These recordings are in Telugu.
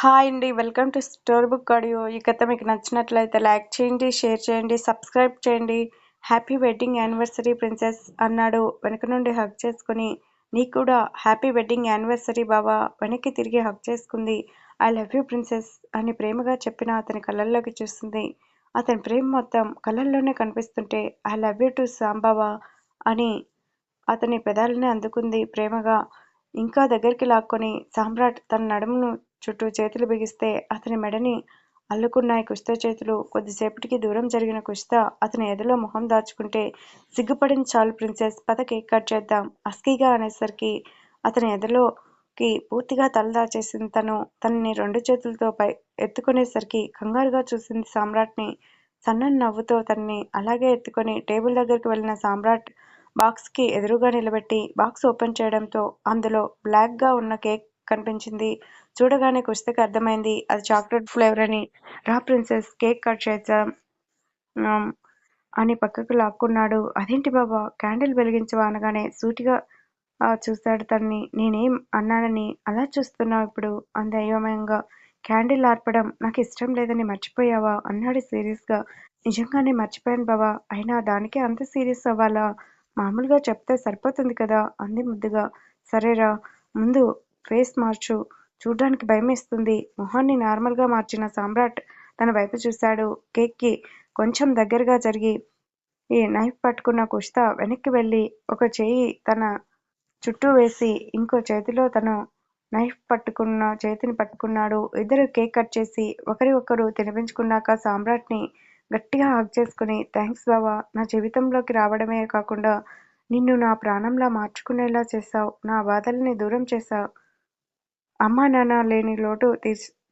హాయ్ అండి welcome to store book audio. ఈ కథ మీకు నచ్చినట్లయితే లైక్ చేయండి షేర్ చేయండి సబ్స్క్రైబ్ చేయండి. హ్యాపీ వెడ్డింగ్ యానివర్సరీ ప్రిన్సెస్ అన్నాడు. వెనక నుండి హక్ చేసుకుని నీకు కూడా హ్యాపీ వెడ్డింగ్ యానివర్సరీ బావా వెనక్కి తిరిగి హక్ చేసుకుంది. ఐ లవ్ యూ ప్రిన్సెస్ అని ప్రేమగా చెప్పిన అతని కళ్ళల్లోకి చూస్తుంది. అతని ప్రేమ మొత్తం కళ్ళల్లోనే కనిపిస్తుంటే I love you too Sambaba అని అతని పెదాలని అందుకుంది ప్రేమగా. ఇంకా దగ్గరికి లాక్కొని సామ్రాట్ తన నడుమును చుట్టూ చేతులు బిగిస్తే అతని మెడని అల్లుకున్నాయి కుస్తా చేతులు కొద్దిసేపటికి దూరం జరిగిన కుస్తా అతని ఎదలో మొహం దాచుకుంటే సిగ్గుపడిన చాలు ప్రిన్సెస్ పద కేక్ కట్ చేద్దాం అస్కీగా అనేసరికి అతని ఎదలోకి పూర్తిగా తల దాచేసింది తను తనని రెండు చేతులతో పై ఎత్తుకునేసరికి కంగారుగా చూసింది సామ్రాట్ని. సన్నని నవ్వుతో తనని అలాగే ఎత్తుకొని టేబుల్ దగ్గరికి వెళ్ళిన సామ్రాట్ బాక్స్కి ఎదురుగా నిలబెట్టి బాక్స్ ఓపెన్ చేయడంతో అందులో బ్లాక్గా ఉన్న కేక్ కనిపించింది. చూడగానే కుస్తకి అర్థమైంది. అది చాక్లెట్ ఫ్లేవర్ అని. రా ప్రిన్సెస్ కేక్ కట్ చేద్దాం అని పక్కకు లాక్కున్నాడు. అదేంటి బాబా? క్యాండిల్ వెలిగించవా? అనగానే సూటిగా చూశాడు తన్ని. నేనేం అన్నానని అలా చూస్తున్నావు ఇప్పుడు? అంది అయోమయంగా. క్యాండిల్ ఆర్పడం నాకు ఇష్టం లేదని మర్చిపోయావా? అన్నాడు సీరియస్గా. నిజంగానే మర్చిపోయాను బావా అయినా దానికే అంత సీరియస్ అవ్వాలా? మామూలుగా చెప్తే సరిపోతుంది కదా? అంది ముద్దుగా. సరేరా. ముందు ఫేస్ మార్చు. చూడ్డానికి భయమేస్తుంది. మొహాన్ని నార్మల్గా మార్చిన సామ్రాట్ తన వైపు చూశాడు. కేక్కి కొంచెం దగ్గరగా జరిగి ఈ నైఫ్ పట్టుకున్న కుష్తా వెనక్కి వెళ్ళి ఒక చేయి తన చుట్టూ వేసి ఇంకో చేతిలో తను నైఫ్ పట్టుకున్న చేతిని పట్టుకున్నాడు. ఇద్దరు కేక్ కట్ చేసి ఒకరి ఒకరు తినిపించుకున్నాక సామ్రాట్ని గట్టిగా హగ్ చేసుకుని థ్యాంక్స్ బావా నా జీవితంలోకి రావడమే కాకుండా నిన్ను నా ప్రాణంలా మార్చుకునేలా చేశావు. నా బాధల్ని దూరం చేశావు. అమ్మా నాన్న లేని లోటు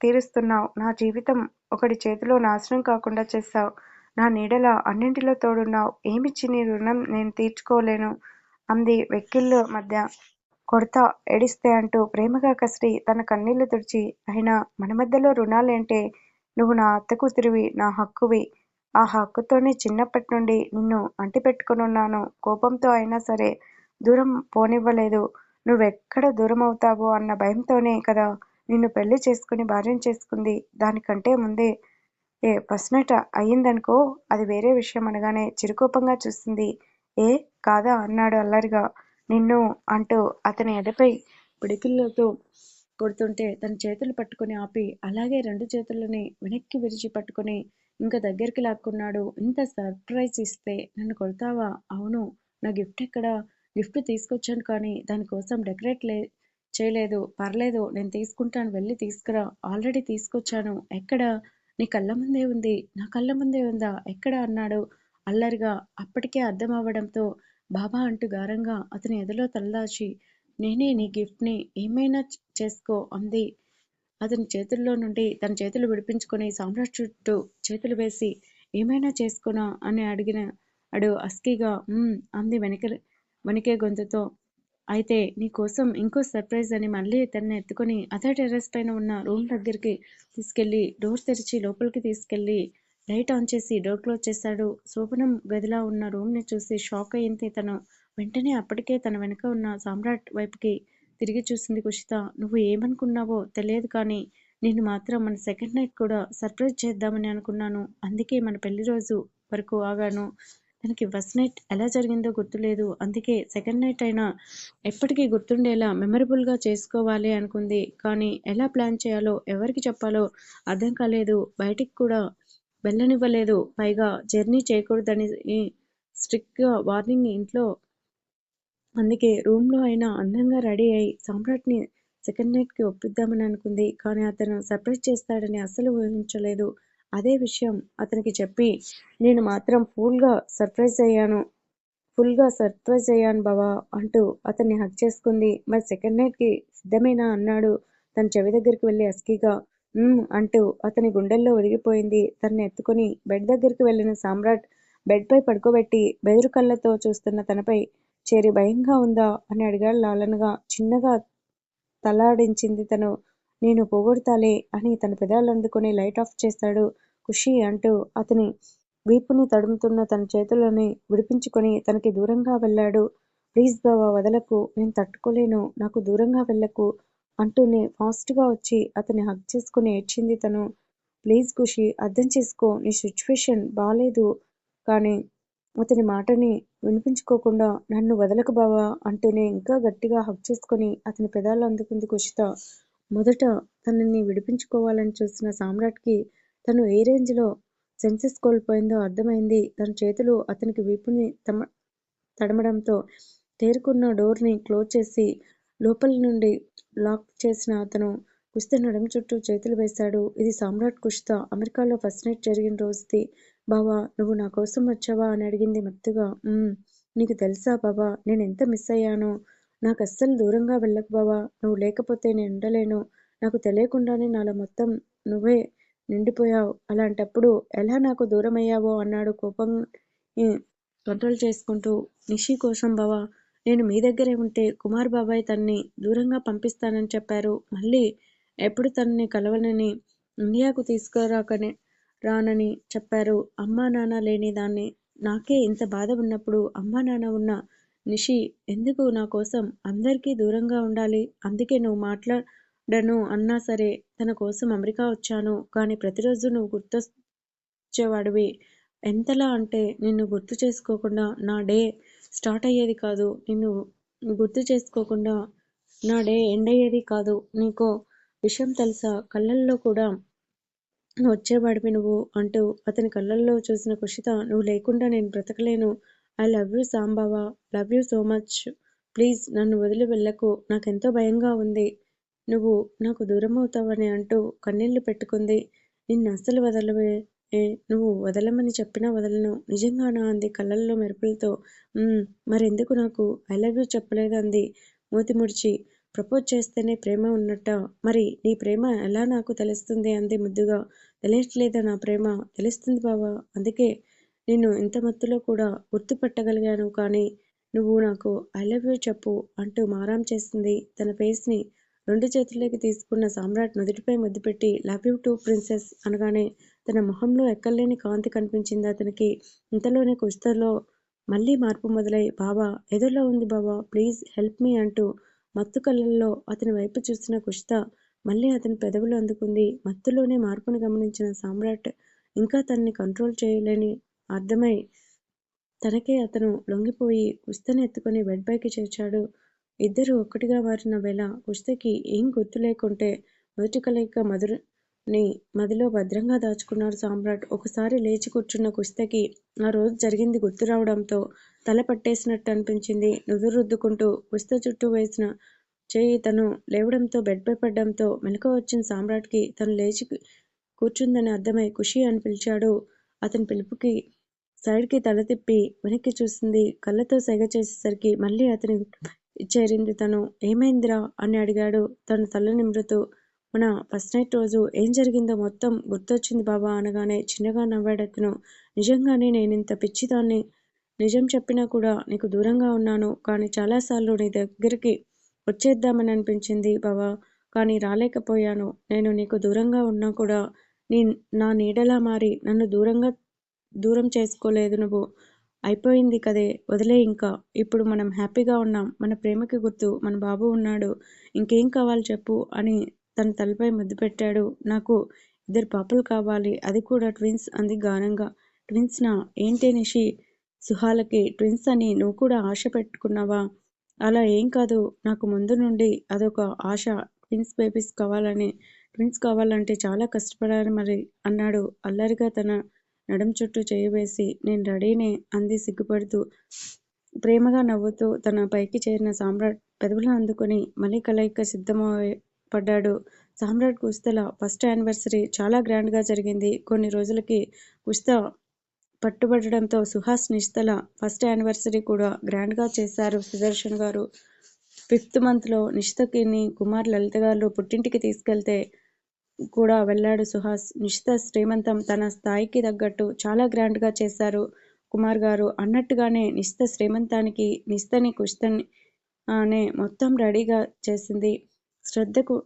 తీరుస్తున్నావు. నా జీవితం ఒకటి చేతిలో నాశనం కాకుండా చేస్తావు నా నీడలా అన్నింటిలో తోడున్నావు. ఏమిచ్చి నీ రుణం నేను తీర్చుకోలేను అంది వెక్కిళ్ళ మధ్య. కొడతా ఏడిస్తే అంటూ ప్రేమగా కసిరి తన కన్నీళ్ళు తుడిచి అయినా మన మధ్యలో రుణాలేంటే నువ్వు నా అత్త కూతురివి నా హక్కువి. ఆ హక్కుతోనే చిన్నప్పటి నుండి నిన్ను అంటిపెట్టుకునున్నాను. కోపంతో అయినా సరే దూరం పోనివ్వలేదు. నువ్వెక్కడ దూరమవుతావో అన్న భయంతోనే కదా నిన్ను పెళ్ళి చేసుకుని భార్యం చేసుకుంది. దానికంటే ముందే ఏ ఫస్ట్ నైట్ అయ్యిందనుకో అది వేరే విషయం అనగానే చిరుకోపంగా చూసింది. ఏ? కాదా? అన్నాడు అల్లరిగా. నిన్ను అంటూ అతని ఎదపై పిడికిళ్ళతో కొడుతుంటే తన చేతులు పట్టుకుని ఆపి అలాగే రెండు చేతులని వెనక్కి విరిచి పట్టుకుని ఇంకా దగ్గరికి లాక్కున్నాడు. ఇంత సర్ప్రైజ్ ఇస్తే నన్ను కొడతావా? అవును. నా గిఫ్ట్ ఎక్కడా? గిఫ్ట్ తీసుకొచ్చాను కానీ దానికోసం డెకరేట్ లే చేయలేదు పర్లేదు నేను తీసుకుంటాను వెళ్ళి తీసుకురా ఆల్రెడీ తీసుకొచ్చాను. ఎక్కడ? నీ కళ్ళ ముందే ఉంది. నా కళ్ళ ముందే ఉందా? ఎక్కడ? అన్నాడు అల్లరిగా. అప్పటికే అర్థం అవ్వడంతో బాబా అంటూ గారంగా అతని ఎదులో తలదాచి నేనే నీ గిఫ్ట్ని ఏమైనా చేసుకో అంది. అతని చేతుల్లో నుండి తన చేతులు విడిపించుకొని సామ్రాట్ చుట్టూ చేతులు వేసి ఏమైనా చేసుకున్నా అని అడిగిన అడు అస్కిగా అంది వెనక వణికే గొంతుతో. అయితే నీకోసం ఇంకో సర్ప్రైజ్ అని మళ్ళీ తనని ఎత్తుకొని అదే టెర్రస్ పైన ఉన్న రూమ్ దగ్గరికి తీసుకెళ్ళి డోర్ తెరిచి లోపలికి తీసుకెళ్ళి లైట్ ఆన్ చేసి డోర్ క్లోజ్ చేశాడు. శోభనం గదిలా ఉన్న రూమ్ని చూసి షాక్ అయింది తను. వెంటనే అప్పటికే తన వెనుక ఉన్న సామ్రాట్ వైపుకి తిరిగి చూసింది కుషిత. నువ్వు ఏమనుకున్నావో తెలియదు కానీ నేను మాత్రం మన సెకండ్ నైట్ కూడా సర్ప్రైజ్ చేద్దామని అనుకున్నాను. అందుకే మన పెళ్ళి రోజు వరకు ఆగాను. తనకి ఫస్ట్ నైట్ ఎలా జరిగిందో గుర్తులేదు. అందుకే సెకండ్ నైట్ అయినా ఎప్పటికీ గుర్తుండేలా మెమరబుల్గా చేసుకోవాలి అనుకుంది. కానీ ఎలా ప్లాన్ చేయాలో ఎవరికి చెప్పాలో అర్థం కాలేదు. బయటికి కూడా వెళ్ళనివ్వలేదు. పైగా జర్నీ చేయకూడదని స్ట్రిక్ట్గా వార్నింగ్ ఇంట్లో అందుకే రూమ్లో అయినా అందంగా రెడీ అయి సామ్రాట్ని సెకండ్ నైట్కి ఒప్పిద్దామని అనుకుంది. కానీ అతను సర్ప్రైజ్ చేస్తాడని అస్సలు ఊహించలేదు. అదే విషయం అతనికి చెప్పి నేను మాత్రం ఫుల్గా సర్ప్రైజ్ అయ్యాను. ఫుల్గా సర్ప్రైజ్ అయ్యాను బావా అంటూ అతన్ని హక్ చేసుకుంది. మరి సెకండ్ నైట్కి సిద్ధమేనా? అన్నాడు తన చెవి దగ్గరికి వెళ్ళి అస్కీగా. అంటూ అతని గుండెల్లో ఒదిగిపోయింది. తనని ఎత్తుకొని బెడ్ దగ్గరికి వెళ్ళిన సామ్రాట్ బెడ్పై పడుకోబెట్టి బెదురు కళ్ళతో చూస్తున్న తనపై చేరి భయంగా ఉందా? అని అడిగాడు లాలనగా. చిన్నగా తలాడించింది తను. నేను పోగొడతాలే అని తన పెదాలు అందుకొని లైట్ ఆఫ్ చేశాడు ఖుషి అంటూ అతని వీపుని తడుముతున్న తన చేతులని విడిపించుకొని తనకి దూరంగా వెళ్ళాడు. ప్లీజ్ బావా వదలకు నేను తట్టుకోలేను నాకు దూరంగా వెళ్ళకు అంటూనే ఫాస్ట్గా వచ్చి అతన్ని హగ్ చేసుకుని ఏడ్చింది తను. ప్లీజ్ ఖుషి అర్థం చేసుకో నీ సిచ్యువేషన్ బాగాలేదు కానీ అతని మాటని వినిపించుకోకుండా నన్ను వదలకు బావా అంటూనే ఇంకా గట్టిగా హగ్ చేసుకుని అతని పెదాలు అందుకుంది ఖుషితో. మొదట తనని విడిపించుకోవాలని చూసిన సామ్రాట్కి తను ఏ రేంజ్లో సెన్సెస్ కోల్పోయిందో అర్థమైంది. తన చేతులు అతనికి వీపుని తమ తడమడంతో తేరుకున్న డోర్ని క్లోజ్ చేసి లోపల నుండి లాక్ చేసిన అతను కుస్త నడుము చుట్టూ చేతులు వేశాడు. ఇది సామ్రాట్ కుష్తా. అమెరికాలో ఫస్ట్ నైట్ జరిగిన రోజుది. బావా నువ్వు నా కోసం వచ్చావా? అని అడిగింది మత్తుగా. నీకు తెలుసా బావా నేను ఎంత మిస్ అయ్యానో? నాకు అస్సలు దూరంగా వెళ్ళకు బావా. నువ్వు లేకపోతే నేను ఉండలేను. నాకు తెలియకుండానే నాలో మొత్తం నువ్వే నిండిపోయావు. అలాంటప్పుడు ఎలా నాకు దూరమయ్యావో అన్నాడు కోపం కంట్రోల్ చేసుకుంటూ. నిషి కోసం బావా నేను మీ దగ్గరే ఉంటే కుమార్ బాబాయ్ తన్ని దూరంగా పంపిస్తానని చెప్పారు. మళ్ళీ ఎప్పుడు తనని కలవనని ఇండియాకు తీసుకురాకనే రానని చెప్పారు. అమ్మా నాన్న లేని దాన్ని నాకే ఇంత బాధ ఉన్నప్పుడు అమ్మా నాన్న ఉన్న నిషి ఎందుకు నా కోసం అందరికీ దూరంగా ఉండాలి? అందుకే నువ్వు మాట్లాడను అన్నా సరే తన కోసం అమెరికా వచ్చాను. కానీ ప్రతిరోజు నువ్వు గుర్తొచ్చేవాడివి. ఎంతలా అంటే నిన్ను గుర్తు చేసుకోకుండా నా డే స్టార్ట్ అయ్యేది కాదు. నిన్ను గుర్తు చేసుకోకుండా నా డే ఎండ్ అయ్యేది కాదు. నీకో విషయం తెలుసా? కళ్ళల్లో కూడా వచ్చేవాడివి నువ్వు అంటూ అతని కళ్ళల్లో చూసిన కుషిత నువ్వు లేకుండా నేను బ్రతకలేను. I love you Sambava love you so much please నన్ను వదిలి వెళ్ళకు. నాకెంతో భయంగా ఉంది. నువ్వు నాకు దూరం అవుతావని అంటూ కన్నీళ్ళు పెట్టుకుంది. నిన్ను అస్సలు వదలవే. ఏ నువ్వు వదలమని చెప్పినా వదలను. నిజంగానా అంది కళ్ళల్లో మెరుపులతో. మరెందుకు నాకు? ఐ లవ్ యూ చెప్పలేదు అంది. మూతి ముడిచి. ప్రపోజ్ చేస్తేనే ప్రేమ ఉన్నట్ట. మరి నీ ప్రేమ ఎలా నాకు తెలుస్తుంది అంది ముద్దుగా. తెలియట్లేదా నా ప్రేమ? తెలుస్తుంది బావా. అందుకే నిన్ను ఇంత మత్తులో కూడా గుర్తుపట్టగలిగాను కానీ నువ్వు నాకు ఐ లవ్ యూ చెప్పు అంటూ మారాం చేసింది. తన ఫేస్ని రెండు చేతుల్లోకి తీసుకున్న సామ్రాట్ నుదుటిపై ముద్దు పెట్టి లవ్ యూ టూ ప్రిన్సెస్ అనగానే తన మొహంలో ఎక్కలేని కాంతి కనిపించింది అతనికి. ఇంతలోనే కుస్తలో మళ్ళీ మార్పు మొదలై బాబా ఎదురులో ఉంది బాబా ప్లీజ్ హెల్ప్ మీ అంటూ మత్తు కళ్ళల్లో అతని వైపు చూసిన కుష్త మళ్ళీ అతని పెదవులు అందుకుంది. మత్తులోనే మార్పును గమనించిన సామ్రాట్ ఇంకా తనని కంట్రోల్ చేయలేని అర్థమై తనకే అతను లొంగిపోయి కుస్తని ఎత్తుకొని బెడ్ పైకి చేర్చాడు. ఇద్దరు ఒక్కటిగా మారిన వేళ కుస్తకి ఏం గుర్తు లేకుంటే మొదటి కలయిక మధురని మదిలో భద్రంగా దాచుకున్నాడు సామ్రాట్. ఒకసారి లేచి కూర్చున్న కుస్తకి ఆ రోజు జరిగింది గుర్తు రావడంతో తల పట్టేసినట్టు అనిపించింది. నుదురు రుద్దుకుంటూ కుస్త చుట్టూ వేసిన చేయి తను లేవడంతో బెడ్పై పడ్డంతో మెలకు వచ్చిన సామ్రాట్కి తను లేచి కూర్చుందని అర్థమై ఖుషి అని పిలిచాడు. అతని పిలుపుకి సైడ్కి తల తిప్పి వెనక్కి చూసింది కళ్ళతో సెగ చేసేసరికి మళ్ళీ అతని చేరింది తను. ఏమైందిరా? అని అడిగాడు. తను తల నిమ్రుతూ మన ఫస్ట్ నైట్ రోజు ఏం జరిగిందో మొత్తం గుర్తొచ్చింది బాబా అనగానే చిన్నగా నవ్వాడతను. నిజంగానే నేను ఇంత పిచ్చిదాన్ని. నిజం చెప్పినా కూడా నీకు దూరంగా ఉన్నాను. కానీ చాలాసార్లు నీ దగ్గరికి వచ్చేద్దామని అనిపించింది బాబా. కానీ రాలేకపోయాను. నేను నీకు దూరంగా ఉన్నా కూడా నీ నా నీడలా మారి నన్ను దూరంగా దూరం చేసుకోలేదు నువ్వు. అయిపోయింది కదే వదిలే ఇంకా. ఇప్పుడు మనం హ్యాపీగా ఉన్నాం. మన ప్రేమకి గుర్తు. మన బాబు ఉన్నాడు. ఇంకేం కావాలి చెప్పు అని తన తలపై ముద్దు పెట్టాడు. నాకు ఇద్దరు పాపలు కావాలి. అది కూడా ట్విన్స్ అంది గానంగా. ట్విన్స్నా? ఏంటి నిషి? సుహాలకి ట్విన్స్ అని నువ్వు కూడా ఆశ పెట్టుకున్నావా? అలా ఏం కాదు. నాకు ముందు నుండి అదొక ఆశ. ట్విన్స్ బేబీస్ కావాలని ప్రిన్స్ కావాలంటే చాలా కష్టపడాలి మరి అన్నాడు. అల్లరిగా తన నడుం చుట్టూ చేయవేసి నేను రెడీనే అంది సిగ్గుపడుతూ. ప్రేమగా నవ్వుతూ తన పైకి చేరిన సామ్రాట్ పెదవులను అందుకుని మళ్ళీ కలయిక సిద్ధపడ్డాడు సామ్రాట్ కుస్తల ఫస్ట్ యానివర్సరీ చాలా గ్రాండ్గా జరిగింది. కొన్ని రోజులకి కుస్తా పట్టుబడడంతో సుహాస్ నిస్తల ఫస్ట్ యానివర్సరీ కూడా గ్రాండ్గా చేశారు సుదర్శన్ గారు. ఫిఫ్త్ మంత్లో నిష్తకిని కుమార్ లలిత గారు పుట్టింటికి తీసుకెళ్తే కూడా వెళ్ళాడు సుహాస్. నిషిత శ్రీమంతం తన స్థాయికి తగ్గట్టు చాలా గ్రాండ్గా చేశారు కుమార్ గారు. అన్నట్టుగానే నిషిత శ్రీమంతానికి నిస్తని కుస్తని అనే మొత్తం రెడీగా చేసింది. శ్రద్ధకు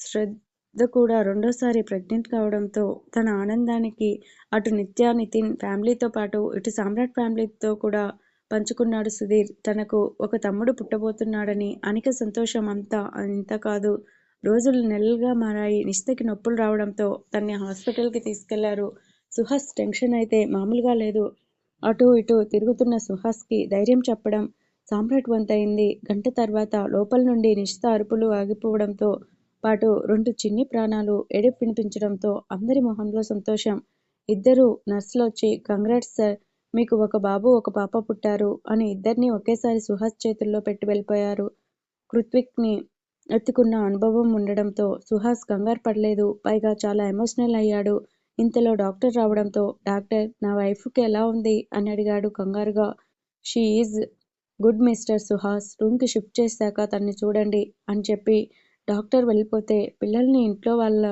శ్రద్ధ కూడా రెండోసారి ప్రెగ్నెంట్ కావడంతో తన ఆనందానికి అటు నిత్య నితిన్ ఫ్యామిలీతో పాటు ఇటు సామ్రాట్ ఫ్యామిలీతో కూడా పంచుకున్నాడు సుధీర్. తనకు ఒక తమ్ముడు పుట్టబోతున్నాడని అనిక సంతోషం అంతా ఇంత కాదు. రోజులు నెలలుగా మారాయి. నిషితకి నొప్పులు రావడంతో తన్ని హాస్పిటల్కి తీసుకెళ్ళారు. సుహాస్ టెన్షన్ అయితే మామూలుగా లేదు. అటు ఇటు తిరుగుతున్న సుహాస్కి ధైర్యం చెప్పడం సామ్రాట్ వంతయింది. గంట తర్వాత లోపల నుండి నిశ్చిత అరుపులు ఆగిపోవడంతో పాటు రెండు చిన్ని ప్రాణాలు ఏడుపు వినిపించడంతో అందరి మొహంలో సంతోషం. ఇద్దరు నర్సులొచ్చి కంగ్రాట్స్ సార్ మీకు ఒక బాబు ఒక పాప పుట్టారు అని ఇద్దరిని ఒకేసారి సుహాస్ చేతుల్లో పెట్టి వెళ్ళిపోయారు. కృత్విక్ని ఎత్తుకున్న అనుభవం ఉండడంతో సుహాస్ కంగారు పడలేదు. పైగా చాలా ఎమోషనల్ అయ్యాడు. ఇంతలో డాక్టర్ రావడంతో డాక్టర్ నా వైఫ్కి ఎలా ఉంది? అని అడిగాడు కంగారుగా. She is good mister Suhas. రూమ్కి షిఫ్ట్ చేశాక తన్ని చూడండి అని చెప్పి డాక్టర్ వెళ్ళిపోతే పిల్లల్ని ఇంట్లో వాళ్ళ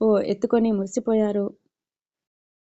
ఓ ఎత్తుకొని మురిసిపోయారు.